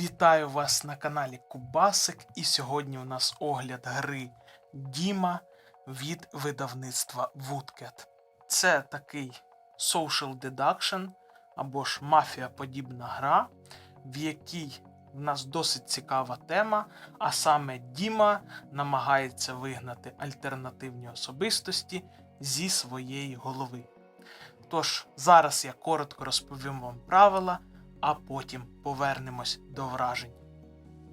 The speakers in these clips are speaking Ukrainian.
Вітаю вас на каналі Кубасик, і сьогодні у нас огляд гри Діма від видавництва Woodcat. Це такий social deduction або ж мафія подібна гра, в якій в нас досить цікава тема, а саме Діма намагається вигнати альтернативні особистості зі своєї голови. Тож, зараз я коротко розповім вам правила, а потім повернемось до вражень.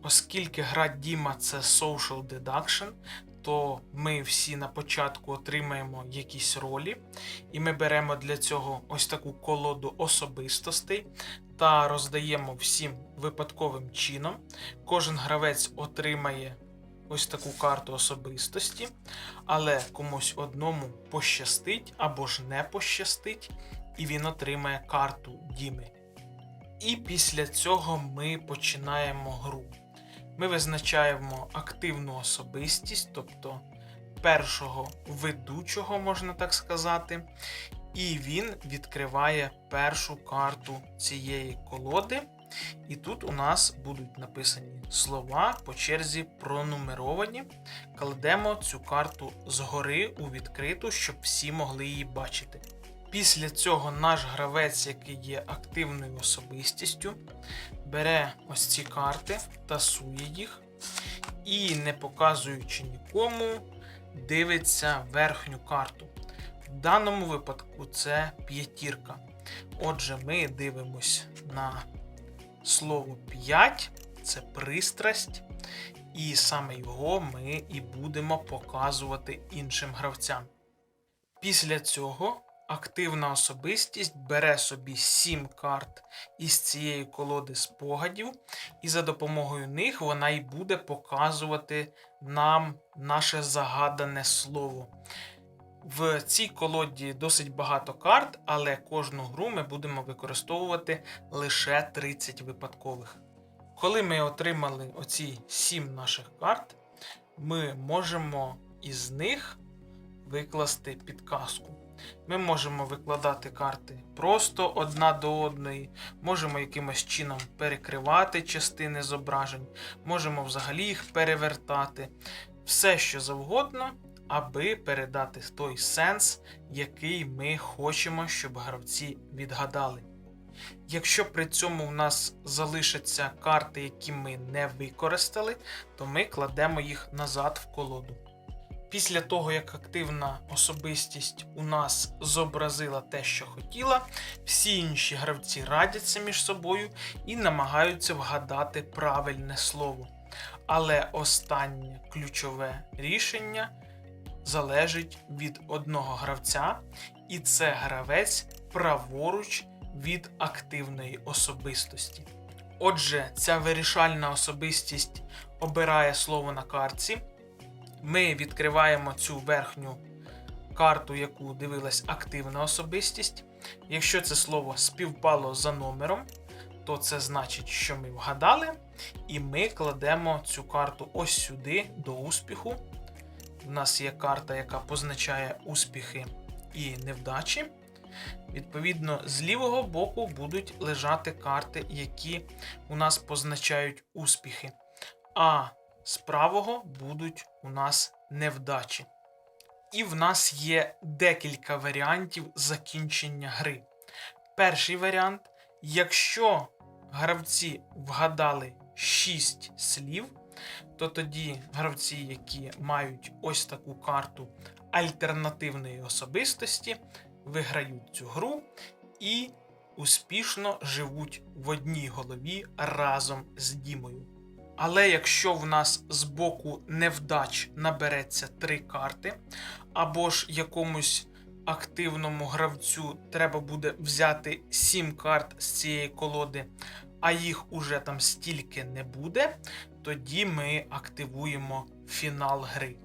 Оскільки гра Діма це social deduction, то ми всі на початку отримаємо якісь ролі, і ми беремо для цього ось таку колоду особистостей та роздаємо всім випадковим чином. Кожен гравець отримає ось таку карту особистості, але комусь одному пощастить або ж не пощастить, і він отримає карту Діми. І після цього ми починаємо гру. Ми визначаємо активну особистість, тобто першого ведучого, можна так сказати, і він відкриває першу карту цієї колоди. І тут у нас будуть написані слова по черзі пронумеровані. Кладемо цю карту згори у відкриту, щоб всі могли її бачити. Після цього наш гравець, який є активною особистістю, бере ось ці карти, тасує їх і, не показуючи нікому, дивиться верхню карту. В даному випадку це п'ятірка. Отже, ми дивимось на слово 5, це пристрасть, і саме його ми і будемо показувати іншим гравцям. Після цього активна особистість бере собі 7 карт із цієї колоди спогадів, і за допомогою них вона й буде показувати нам наше загадане слово. В цій колоді досить багато карт, але кожну гру ми будемо використовувати лише 30 випадкових. Коли ми отримали оці 7 наших карт, ми можемо із них викласти підказку. Ми можемо викладати карти просто одна до одної, можемо якимось чином перекривати частини зображень, можемо взагалі їх перевертати. Все, що завгодно, аби передати той сенс, який ми хочемо, щоб гравці відгадали. Якщо при цьому в нас залишаться карти, які ми не використали, то ми кладемо їх назад в колоду. Після того, як активна особистість у нас зобразила те, що хотіла, всі інші гравці радяться між собою і намагаються вгадати правильне слово. Але останнє ключове рішення залежить від одного гравця, і це гравець праворуч від активної особистості. Отже, ця вирішальна особистість обирає слово на картці. Ми відкриваємо цю верхню карту, яку дивилась активна особистість. Якщо це слово співпало за номером, то це значить, що ми вгадали, і ми кладемо цю карту ось сюди до успіху. У нас є карта, яка позначає успіхи і невдачі. Відповідно, з лівого боку будуть лежати карти, які у нас позначають успіхи. А з правого будуть у нас невдачі. І в нас є декілька варіантів закінчення гри. Перший варіант: якщо гравці вгадали 6 слів, то тоді гравці, які мають ось таку карту альтернативної особистості, виграють цю гру і успішно живуть в одній голові разом з Дімою. Але якщо в нас з боку невдач набереться три карти, або ж якомусь активному гравцю треба буде взяти 7 карт з цієї колоди, а їх уже там стільки не буде, тоді ми активуємо фінал гри.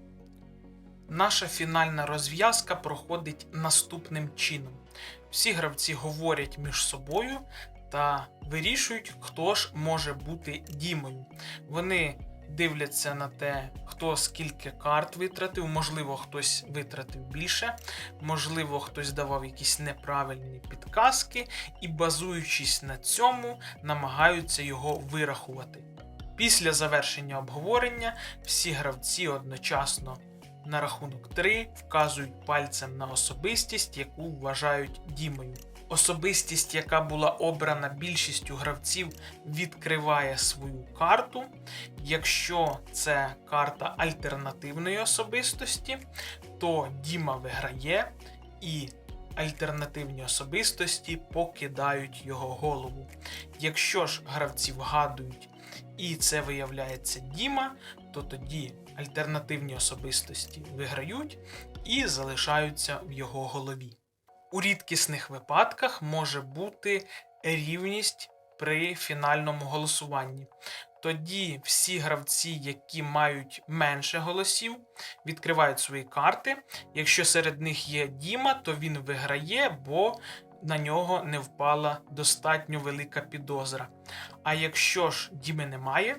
Наша фінальна розв'язка проходить наступним чином. Всі гравці говорять між собою та вирішують, хто ж може бути Дімою. Вони дивляться на те, хто скільки карт витратив, можливо, хтось витратив більше, можливо, хтось давав якісь неправильні підказки, і, базуючись на цьому, намагаються його вирахувати. Після завершення обговорення всі гравці одночасно на рахунок 3 вказують пальцем на особистість, яку вважають Дімою. Особистість, яка була обрана більшістю гравців, відкриває свою карту. Якщо це карта альтернативної особистості, то Діма виграє і альтернативні особистості покидають його голову. Якщо ж гравці вгадують і це виявляється Діма, то тоді альтернативні особистості виграють і залишаються в його голові. У рідкісних випадках може бути рівність при фінальному голосуванні. Тоді всі гравці, які мають менше голосів, відкривають свої карти. Якщо серед них є Діма, то він виграє, бо на нього не впала достатньо велика підозра. А якщо ж Діми немає,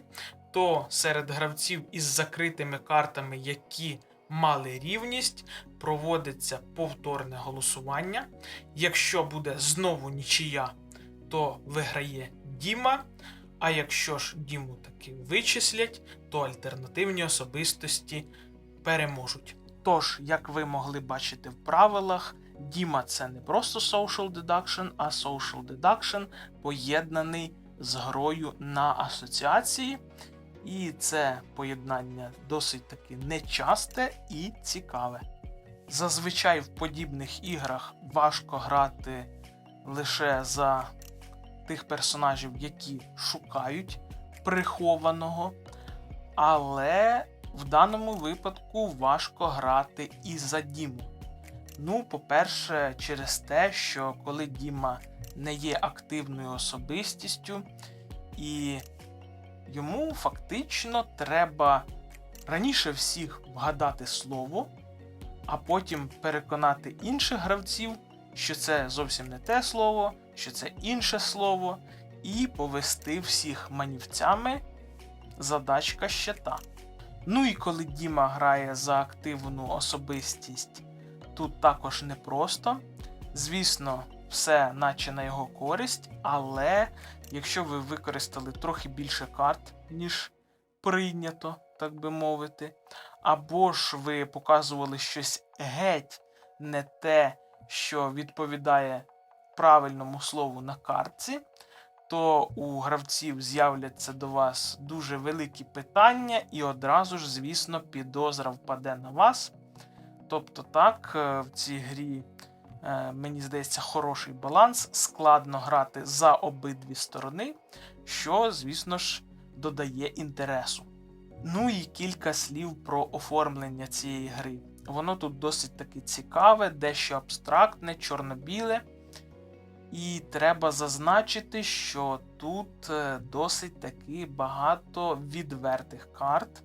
то серед гравців із закритими картами, які мали рівність, проводиться повторне голосування. Якщо буде знову нічия, то виграє Діма. А якщо ж Діму таки вичислять, то альтернативні особистості переможуть. Тож, як ви могли бачити в правилах, Діма це не просто social deduction, а social deduction поєднаний з грою на асоціації. І це поєднання досить таки нечасте і цікаве. Зазвичай в подібних іграх важко грати лише за тих персонажів, які шукають прихованого, але в даному випадку важко грати і за Діму. Ну, по-перше, через те, що коли Діма не є активною особистістю, і йому фактично треба раніше всіх вгадати слово, а потім переконати інших гравців, що це зовсім не те слово, що це інше слово, і повести всіх манівцями задачка ще та. Ну і коли Діма грає за активну особистість, тут також непросто. Звісно, все наче на його користь, але якщо ви використали трохи більше карт, ніж прийнято, так би мовити, або ж ви показували щось геть не те, що відповідає правильному слову на картці, то у гравців з'являться до вас дуже великі питання, і одразу ж, звісно, підозра впаде на вас. Тобто, так, е, в цій грі, е, мені здається, хороший баланс, складно грати за обидві сторони, що, звісно ж, додає інтересу. Ну і кілька слів про оформлення цієї гри. Воно тут досить таки цікаве, дещо абстрактне, чорно-біле. І треба зазначити, що тут е, досить таки багато відвертих карт.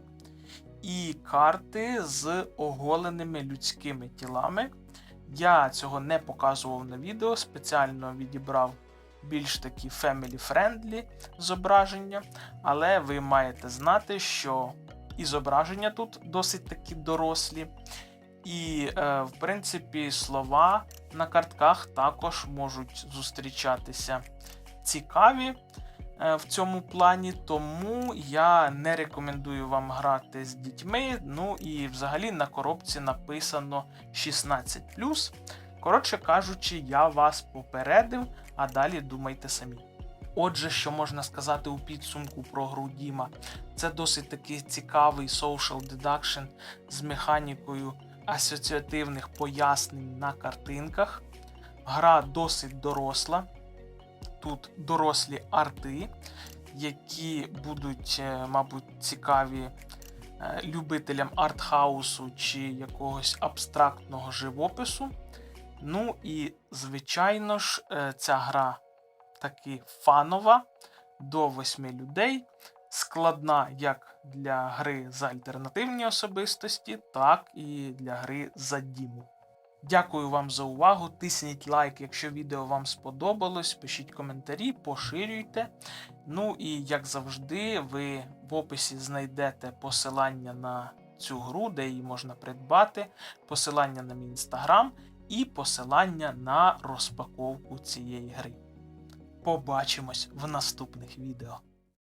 І карти з оголеними людськими тілами. Я цього не показував на відео, спеціально відібрав більш такі family-friendly зображення. Але ви маєте знати, що і зображення тут досить такі дорослі. І, е, в принципі, слова на картках також можуть зустрічатися цікаві е, в цьому плані, тому я не рекомендую вам грати з дітьми. Ну і взагалі на коробці написано 16. Коротше кажучи, я вас попередив, а далі думайте самі. Отже, що можна сказати у підсумку про гру Діма, це досить такий цікавий social deduction з механікою асоціативних пояснень на картинках. Гра досить доросла. Тут дорослі арти, які будуть, е, мабуть, цікаві е, любителям артхаусу чи якогось абстрактного живопису. Ну і, звичайно ж, е, ця гра таки фанова до 8 людей складна як для гри за альтернативні особистості, так і для гри за Діму. Дякую вам за увагу. Тисніть лайк, якщо відео вам сподобалось. Пишіть коментарі, поширюйте. Ну і як завжди, ви в описі знайдете посилання на цю гру, де її можна придбати, посилання на мій інстаграм і посилання на розпаковку цієї гри. Побачимось в наступних відео.